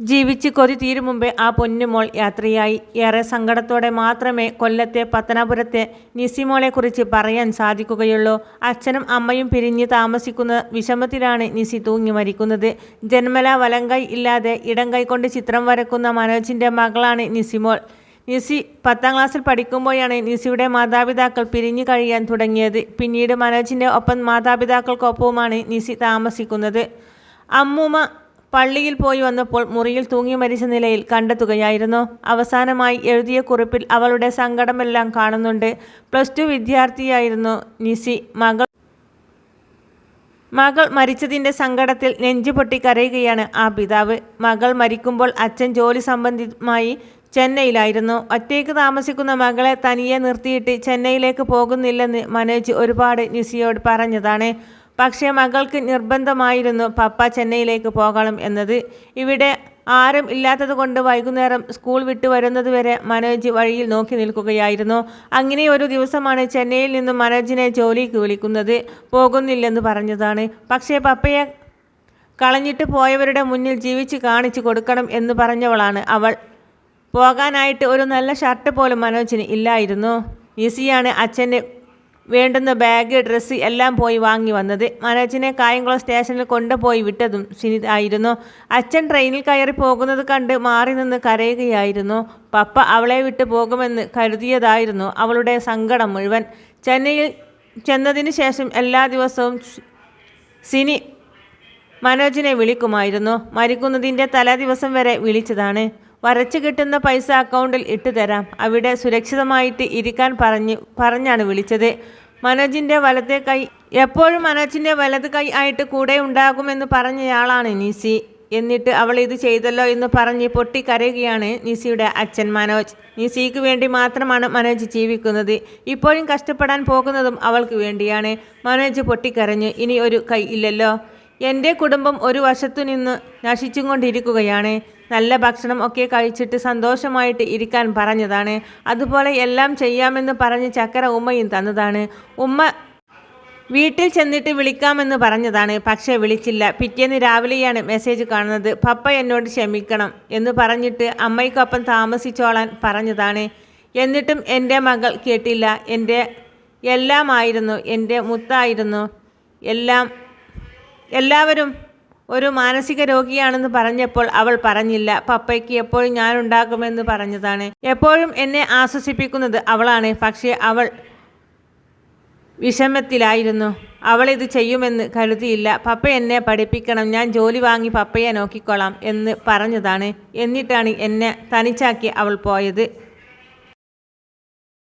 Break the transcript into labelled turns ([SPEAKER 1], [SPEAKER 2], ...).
[SPEAKER 1] ജീവിച്ച് കൊതി തീരും മുമ്പേ ആ പൊന്നുമോൾ യാത്രയായി. ഏറെ സങ്കടത്തോടെ മാത്രമേ കൊല്ലത്തെ പത്തനാപുരത്തെ നിസിമോളെക്കുറിച്ച് പറയാൻ സാധിക്കുകയുള്ളൂ. അച്ഛനും അമ്മയും പിരിഞ്ഞ് താമസിക്കുന്ന വിഷമത്തിലാണ് നിസി തൂങ്ങി മരിക്കുന്നത്. ജന്മല വലങ്കൈ ഇല്ലാതെ ഇടം കൊണ്ട് ചിത്രം വരക്കുന്ന മനോജിന്റെ മകളാണ് നിസിമോൾ. നിസി പത്താം ക്ലാസ്സിൽ പഠിക്കുമ്പോഴാണ് നിസിയുടെ മാതാപിതാക്കൾ പിരിഞ്ഞു കഴിയാൻ തുടങ്ങിയത്. പിന്നീട് മനോജിന്റെ ഒപ്പം മാതാപിതാക്കൾക്കൊപ്പവുമാണ് നിസി താമസിക്കുന്നത്. അമ്മൂമ്മ പള്ളിയിൽ പോയി വന്നപ്പോൾ മുറിയിൽ തൂങ്ങി മരിച്ച നിലയിൽ കണ്ടെത്തുകയായിരുന്നു. അവസാനമായി എഴുതിയ കുറിപ്പിൽ അവളുടെ സങ്കടമെല്ലാം കാണുന്നുണ്ട്. പ്ലസ് ടു വിദ്യാർത്ഥിയായിരുന്നു നിസി. മകൾ മകൾ മരിച്ചതിന്റെ സങ്കടത്തിൽ നെഞ്ചു പൊട്ടി കരയുകയാണ് ആ പിതാവ്. മകൾ മരിക്കുമ്പോൾ അച്ഛൻ ജോലി സംബന്ധമായി ചെന്നൈയിലായിരുന്നു. ഒറ്റയ്ക്ക് താമസിക്കുന്ന മകളെ തനിയെ നിർത്തിയിട്ട് ചെന്നൈയിലേക്ക് പോകുന്നില്ലെന്ന് മനോജ് ഒരുപാട് നിസിയോട് പറഞ്ഞതാണ്. പക്ഷേ മകൾക്ക് നിർബന്ധമായിരുന്നു പപ്പ ചെന്നൈയിലേക്ക് പോകണം എന്നത്. ഇവിടെ ആരും ഇല്ലാത്തതുകൊണ്ട് വൈകുന്നേരം സ്കൂൾ വിട്ടു വരുന്നതുവരെ മനോജ് വഴിയിൽ നോക്കി നിൽക്കുകയായിരുന്നു. അങ്ങനെ ഒരു ദിവസമാണ് ചെന്നൈയിൽ നിന്നും മനോജിനെ ജോലിക്ക് വിളിക്കുന്നത്. പോകുന്നില്ലെന്ന് പറഞ്ഞതാണ്. പക്ഷേ പപ്പയെ കളഞ്ഞിട്ട് പോയവരുടെ മുന്നിൽ ജീവിച്ച് കാണിച്ചു കൊടുക്കണം എന്ന് പറഞ്ഞവളാണ് അവൾ. പോകാനായിട്ട് ഒരു നല്ല ഷർട്ട് പോലും മനോജിന് ഇല്ലായിരുന്നു. ഈസിയാണ് അച്ഛന്റെ വേണ്ടുന്ന ബാഗ് ഡ്രസ്സ് എല്ലാം പോയി വാങ്ങി വന്നത്. മനോജിനെ കായംകുളം സ്റ്റേഷനിൽ കൊണ്ടുപോയി വിട്ടതും സിനി ആയിരുന്നു അച്ഛൻ ട്രെയിനിൽ കയറി പോകുന്നത് കണ്ട് മാറി നിന്ന് കരയുകയായിരുന്നു. പപ്പ അവളെ വിട്ട് പോകുമെന്ന് കരുതിയതായിരുന്നു അവളുടെ സങ്കടം മുഴുവൻ. ചെന്നൈയിൽ ചെന്നതിന് ശേഷം എല്ലാ ദിവസവും സിനി മനോജിനെ വിളിക്കുമായിരുന്നു. മരിക്കുന്നതിന്റെ തലേദിവസം വരെ വിളിച്ചതാണ്. വരച്ചു കിട്ടുന്ന പൈസ അക്കൗണ്ടിൽ ഇട്ടു തരാം അവിടെ സുരക്ഷിതമായിട്ട് ഇരിക്കാൻ പറഞ്ഞ് പറഞ്ഞാണ് വിളിച്ചത്. മനോജിന്റെ വലത്തെ കൈ എപ്പോഴും മനോജിന്റെ വലത് കൈ ആയിട്ട് കൂടെ ഉണ്ടാകുമെന്ന് പറഞ്ഞയാളാണ് നിസി. എന്നിട്ട് അവൾ ഇത് ചെയ്തല്ലോ എന്ന് പറഞ്ഞ് പൊട്ടിക്കരയുകയാണ് നിസിയുടെ അച്ഛൻ മനോജ്. നിസിക്ക് വേണ്ടി മാത്രമാണ് മനോജ് ജീവിക്കുന്നത്. ഇപ്പോഴും കഷ്ടപ്പെടാൻ പോകുന്നതും അവൾക്ക് വേണ്ടിയാണ്. മനോജ് പൊട്ടിക്കരഞ്ഞു ഇനി ഒരു കൈ ഇല്ലല്ലോ. എന്റെ കുടുംബം ഒരു വശത്തു നിന്ന് നശിച്ചും കൊണ്ടിരിക്കുകയാണ് നല്ല ഭക്ഷണം ഒക്കെ കഴിച്ചിട്ട് സന്തോഷമായിട്ട് ഇരിക്കാൻ പറഞ്ഞതാണ്. അതുപോലെ എല്ലാം ചെയ്യാമെന്ന് പറഞ്ഞ് ചക്കര ഉമ്മയും തന്നതാണ്. ഉമ്മ വീട്ടിൽ ചെന്നിട്ട് വിളിക്കാമെന്ന് പറഞ്ഞതാണ്. പക്ഷേ വിളിച്ചില്ല. പിറ്റേന്ന് രാവിലെയാണ് മെസ്സേജ് കാണുന്നത്. പപ്പ എന്നോട് ക്ഷമിക്കണം എന്ന് പറഞ്ഞിട്ട് അമ്മയ്ക്കൊപ്പം താമസിച്ചോളാൻ പറഞ്ഞതാണ്. എന്നിട്ടും എന്റെ മകൾ കേട്ടില്ല. എന്റെ എല്ലാമായിരുന്നു. എന്റെ മുത്തായിരുന്നു. എല്ലാം എല്ലാവരും ഒരു മാനസിക രോഗിയാണെന്ന് പറഞ്ഞപ്പോൾ അവൾ പറഞ്ഞില്ല പപ്പയ്ക്ക് എപ്പോഴും ഞാൻ ഉണ്ടാക്കുമെന്ന് പറഞ്ഞതാണ്. എപ്പോഴും എന്നെ ആശ്വസിപ്പിക്കുന്നത് അവളാണ്. പക്ഷേ അവൾ വിഷമത്തിലായിരുന്നു. അവൾ ഇത് ചെയ്യുമെന്ന് കരുതിയില്ല. പപ്പ എന്നെ പഠിപ്പിക്കണം. ഞാൻ ജോലി വാങ്ങി പപ്പയെ നോക്കിക്കൊള്ളാം എന്ന് പറഞ്ഞതാണ്. എന്നിട്ടാണ് എന്നെ തനിച്ചാക്കി അവൾ പോയത്.